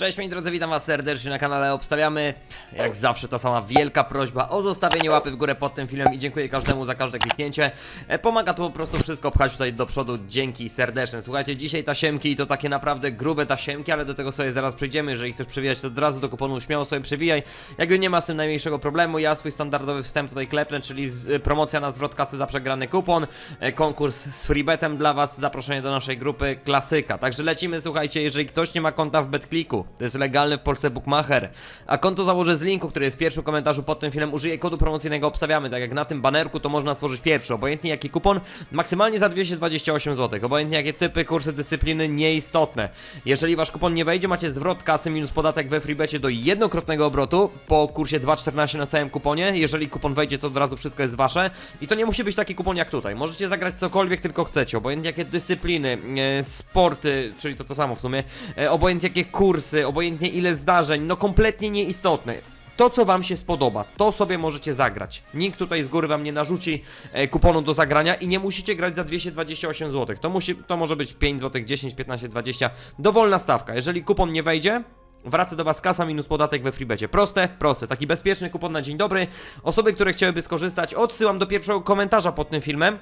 Cześć moi drodzy, witam was serdecznie na kanale Obstawiamy. Jak zawsze ta sama wielka prośba o zostawienie łapy w górę pod tym filmem i dziękuję każdemu za każde kliknięcie. E, Pomaga to po prostu wszystko pchać tutaj do przodu, dzięki serdeczne. Słuchajcie, dzisiaj tasiemki to takie naprawdę grube tasiemki, ale do tego sobie zaraz przejdziemy. Jeżeli chcesz przewijać to od razu do kuponu, śmiało sobie przewijaj. Jakby nie ma z tym najmniejszego problemu, ja swój standardowy wstęp tutaj klepnę, czyli y, promocja na zwrot kasy za przegrany kupon, e, konkurs z freebetem dla was, zaproszenie do naszej grupy klasyka. Także lecimy, słuchajcie, jeżeli ktoś nie ma konta w BetClicku, to jest legalny w Polsce bookmacher, a konto założę z linku, który jest w pierwszym komentarzu pod tym filmem, użyję kodu promocyjnego obstawiamy, tak jak na tym banerku to można stworzyć pierwszy, obojętnie jaki kupon, maksymalnie za 228 zł, obojętnie jakie typy, kursy, dyscypliny, nieistotne. Jeżeli wasz kupon nie wejdzie, macie zwrot kasy minus podatek we freebecie do jednokrotnego obrotu po kursie 2,14 na całym kuponie, jeżeli kupon wejdzie to od razu wszystko jest wasze. I to nie musi być taki kupon jak tutaj, możecie zagrać cokolwiek tylko chcecie, obojętnie jakie dyscypliny, e, sporty, czyli to to samo w sumie, e, obojętnie jakie kursy, obojętnie ile zdarzeń, no kompletnie nieistotne. To, co Wam się spodoba, to sobie możecie zagrać. Nikt tutaj z góry Wam nie narzuci e, kuponu do zagrania i nie musicie grać za 228 zł. To, musi, to może być 5 zł, 10, 15, 20. Dowolna stawka. Jeżeli kupon nie wejdzie, Wraca do Was kasa minus podatek we freebecie. Proste, proste. Taki bezpieczny kupon na dzień dobry. Osoby, które chciałyby skorzystać, odsyłam do pierwszego komentarza pod tym filmem.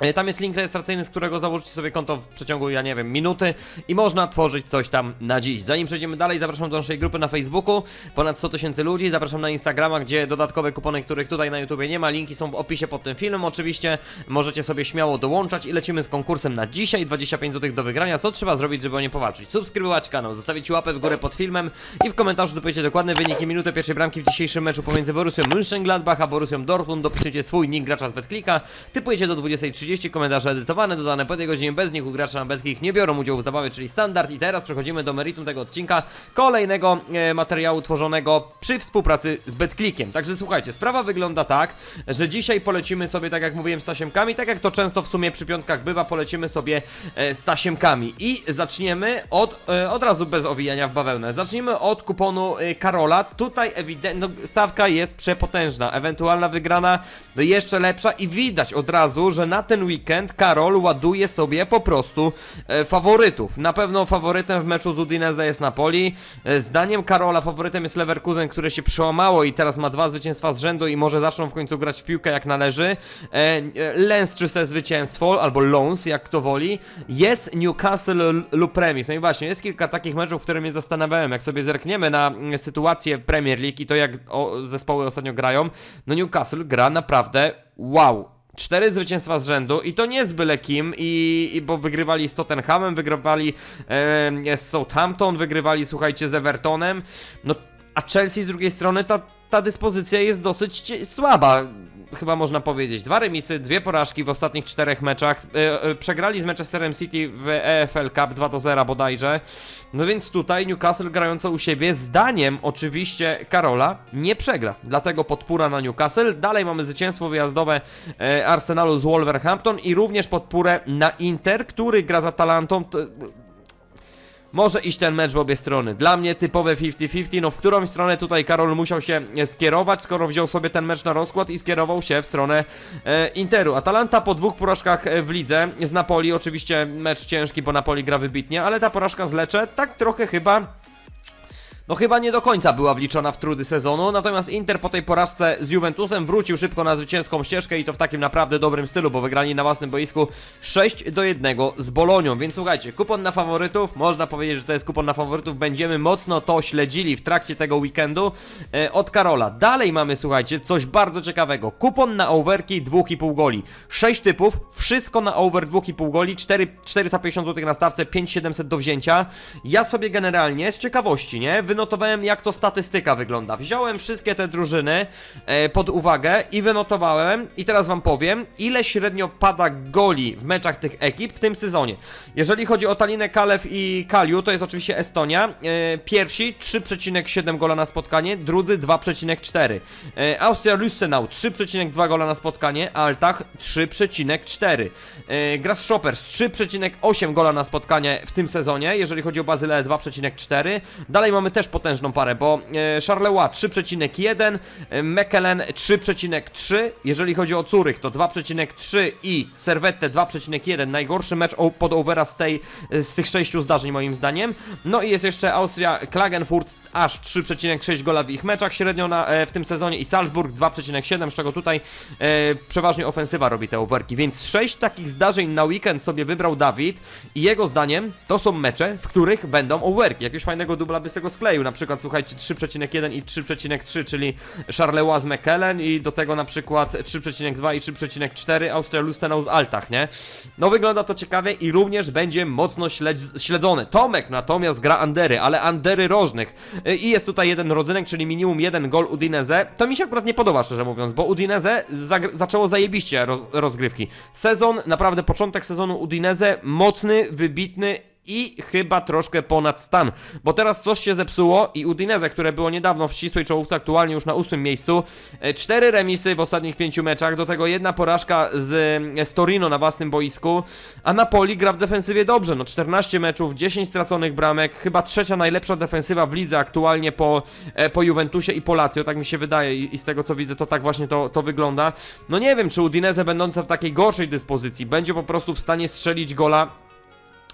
E, Tam jest link rejestracyjny, z którego założycie sobie konto w przeciągu, ja nie wiem, minuty i można tworzyć coś tam na dziś. Zanim przejdziemy dalej, zapraszam do naszej grupy na Facebooku, ponad 100 tysięcy ludzi, zapraszam na Instagrama, gdzie dodatkowe kupony, których tutaj na YouTubie nie ma, linki są w opisie pod tym filmem, oczywiście. Możecie sobie śmiało dołączać i lecimy z konkursem na dzisiaj, 25 zł do wygrania, co trzeba zrobić, żeby o nie powalczyć? Subskrybować kanał, zostawić łapę w górę pod filmem i w komentarzu dopowiecie dokładne wyniki minuty pierwszej bramki w dzisiejszym meczu pomiędzy Borussią Mönchengladbach a Borussią Dortmund, dopiszecie swój nick gracza z BetClicka, typujecie do 20.30, komentarze edytowane, dodane po tej godzinie, bez niku gracze na BetClick nie biorą udziału w zabawie, czyli standard. I teraz przechodzimy do meritum tego odcinka, kolejnego e, materiału tworzonego przy współpracy z BetClickiem. Także słuchajcie, sprawa wygląda tak, że dzisiaj polecimy sobie, tak jak mówiłem, z tasiemkami, tak jak to często w sumie przy piątkach bywa, polecimy sobie e, z tasiemkami i zaczniemy od, e, od razu bez owijania w bawełnę, zaczniemy od kuponu e, Karola, tutaj no, stawka jest przepotężna, ewentualna wygrana jeszcze lepsza i widać od razu, że na ten weekend Karol ładuje sobie po prostu e, faworytów. Na pewno faworytem w meczu z Udinese jest Napoli. E, zdaniem Karola faworytem jest Leverkusen, które się przełamało i teraz ma dwa zwycięstwa z rzędu i może zaczną w końcu grać w piłkę jak należy. E, e, Lens czyste zwycięstwo, albo Lons, jak kto woli. Jest Newcastle lub Premis. No i właśnie, jest kilka takich meczów, które mnie zastanawiałem. Jak sobie zerkniemy na mm, sytuację w Premier League i to jak o, zespoły ostatnio grają, no Newcastle gra naprawdę wow. Cztery zwycięstwa z rzędu i to nie z byle kim, i, i bo wygrywali z Tottenhamem, wygrywali e, z Southampton, wygrywali, słuchajcie, z Evertonem. No, a Chelsea z drugiej strony ta, ta dyspozycja jest dosyć słaba. Chyba można powiedzieć. Dwa remisy, dwie porażki w ostatnich czterech meczach. E, e, przegrali z Manchesterem City w EFL Cup 2 do 0 bodajże. No więc tutaj Newcastle grająco u siebie, zdaniem oczywiście Karola, nie przegra. Dlatego podpóra na Newcastle. Dalej mamy zwycięstwo wyjazdowe e, Arsenalu z Wolverhampton i również podpórę na Inter, który gra za Talantą. Może iść ten mecz w obie strony. Dla mnie typowe 50-50, no w którą stronę tutaj Karol musiał się e, skierować, skoro wziął sobie ten mecz na rozkład i skierował się w stronę e, Interu. Atalanta po dwóch porażkach e, w lidze z Napoli, oczywiście mecz ciężki, bo Napoli gra wybitnie, ale ta porażka z Lecce tak trochę chyba no chyba nie do końca była wliczona w trudy sezonu, natomiast Inter po tej porażce z Juventusem wrócił szybko na zwycięską ścieżkę i to w takim naprawdę dobrym stylu, bo wygrali na własnym boisku 6 do 1 z Bolonią, więc słuchajcie, kupon na faworytów, można powiedzieć, że to jest kupon na faworytów, będziemy mocno to śledzili w trakcie tego weekendu e, od Karola. Dalej mamy, słuchajcie, coś bardzo ciekawego, kupon na overki 2,5 goli, 6 typów, wszystko na over 2,5 goli, 4, 450 zł na stawce, 5700 do wzięcia. Ja sobie generalnie z ciekawości, nie, wynotowałem jak to statystyka wygląda. Wziąłem wszystkie te drużyny e, pod uwagę i wynotowałem i teraz wam powiem, ile średnio pada goli w meczach tych ekip w tym sezonie. Jeżeli chodzi o Talinę, Kalew i Kaliu, to jest oczywiście Estonia. E, pierwsi 3,7 gola na spotkanie, drudzy 2,4. E, Austria Lustenau 3,2 gola na spotkanie, Altach 3,4. E, Grasshoppers 3,8 gola na spotkanie w tym sezonie, jeżeli chodzi o Bazyleę 2,4. Dalej mamy też też potężną parę, bo e, Charleroi 3,1, e, Mechelen 3,3, jeżeli chodzi o Curych to 2,3 i Servette 2,1, najgorszy mecz pod overa z, tej, e, z tych sześciu zdarzeń moim zdaniem. No i jest jeszcze Austria, Klagenfurt aż 3,6 gola w ich meczach średnio na, e, w tym sezonie i Salzburg 2,7, z czego tutaj e, przeważnie ofensywa robi te overki, więc 6 takich zdarzeń na weekend sobie wybrał Dawid i jego zdaniem to są mecze, w których będą overki. Jakiegoś fajnego dubla by z tego skleił, na przykład słuchajcie 3,1 i 3,3, czyli Charleroi z Mekelen i do tego na przykład 3,2 i 3,4 Austria Lustenau z Altach, nie? No wygląda to ciekawie i również będzie mocno śledzone. Tomek natomiast gra Andery, ale Andery rożnych i jest tutaj jeden rodzynek, czyli minimum jeden gol Udinese. To mi się akurat nie podoba, szczerze mówiąc, bo Udinese zaczęło zajebiście roz rozgrywki. Sezon, naprawdę początek sezonu Udinese, mocny, wybitny i chyba troszkę ponad stan, bo teraz coś się zepsuło i Udinese, które było niedawno w ścisłej czołówce, aktualnie już na ósmym miejscu, e, cztery remisy w ostatnich pięciu meczach, do tego jedna porażka z, e, z Torino na własnym boisku, a Napoli gra w defensywie dobrze, no 14 meczów, 10 straconych bramek, chyba trzecia najlepsza defensywa w lidze aktualnie po, e, po Juventusie i po Lazio, tak mi się wydaje i, i z tego co widzę to tak właśnie to, to wygląda. No nie wiem, czy Udinese będące w takiej gorszej dyspozycji będzie po prostu w stanie strzelić gola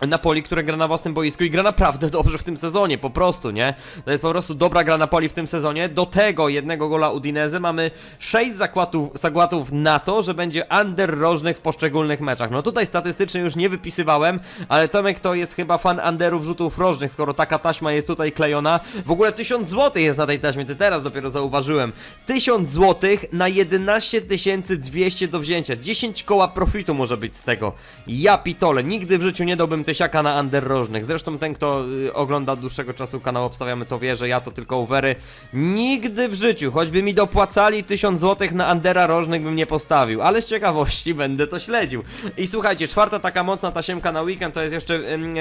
Napoli, które gra na własnym boisku i gra naprawdę dobrze w tym sezonie, po prostu, nie? To jest po prostu dobra gra Napoli w tym sezonie. Do tego jednego gola Udinese mamy 6 zakładów, zakładów na to, że będzie under rożnych w poszczególnych meczach. No tutaj statystycznie już nie wypisywałem, ale Tomek to jest chyba fan underów rzutów rożnych, skoro taka taśma jest tutaj klejona. W ogóle 1000 zł jest na tej taśmie, ty teraz dopiero zauważyłem. 1000 zł na 11 200 do wzięcia. 10 koła profitu może być z tego. Ja pitole, nigdy w życiu nie dałbym tysiaka na under rożnych. Zresztą ten, kto y, ogląda od dłuższego czasu kanał Obstawiamy to wie, że ja to tylko overy. Nigdy w życiu, choćby mi dopłacali 1000 zł na undera rożnych bym nie postawił, ale z ciekawości będę to śledził. I słuchajcie, czwarta taka mocna tasiemka na weekend to jest jeszcze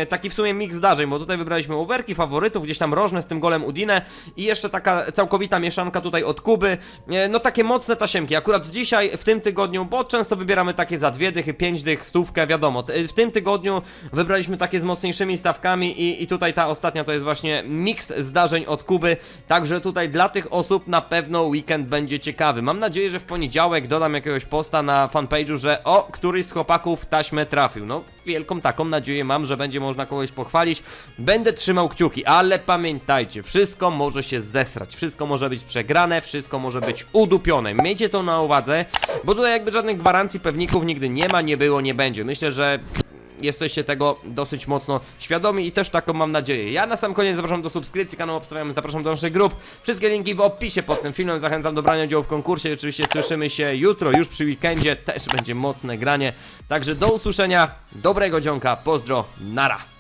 taki w sumie mix zdarzeń, bo tutaj wybraliśmy overki, faworytów, gdzieś tam rożne z tym golem Udine i jeszcze taka całkowita mieszanka tutaj od Kuby. E, No takie mocne tasiemki. Akurat dzisiaj, w tym tygodniu, bo często wybieramy takie za dwie dychy, pięć dych, stówkę, wiadomo. W tym tygodniu wybraliśmy takie z mocniejszymi stawkami i, i tutaj ta ostatnia to jest właśnie miks zdarzeń od Kuby. Także tutaj dla tych osób na pewno weekend będzie ciekawy. Mam nadzieję, że w poniedziałek dodam jakiegoś posta na fanpage'u, że o, któryś z chłopaków taśmę trafił. No, wielką taką nadzieję mam, że będzie można kogoś pochwalić. Będę trzymał kciuki, ale pamiętajcie, wszystko może się zesrać, wszystko może być przegrane, wszystko może być udupione. Miejcie to na uwadze, bo tutaj jakby żadnych gwarancji pewników nigdy nie ma, nie było, nie będzie. Myślę, że jesteście tego dosyć mocno świadomi i też taką mam nadzieję. Ja na sam koniec zapraszam do subskrypcji kanału Obstawiamy, zapraszam do naszych grup. Wszystkie linki w opisie pod tym filmem. Zachęcam do brania udziału w konkursie. Oczywiście słyszymy się jutro, już przy weekendzie. Też będzie mocne granie. Także do usłyszenia, dobrego dzionka, pozdro, nara.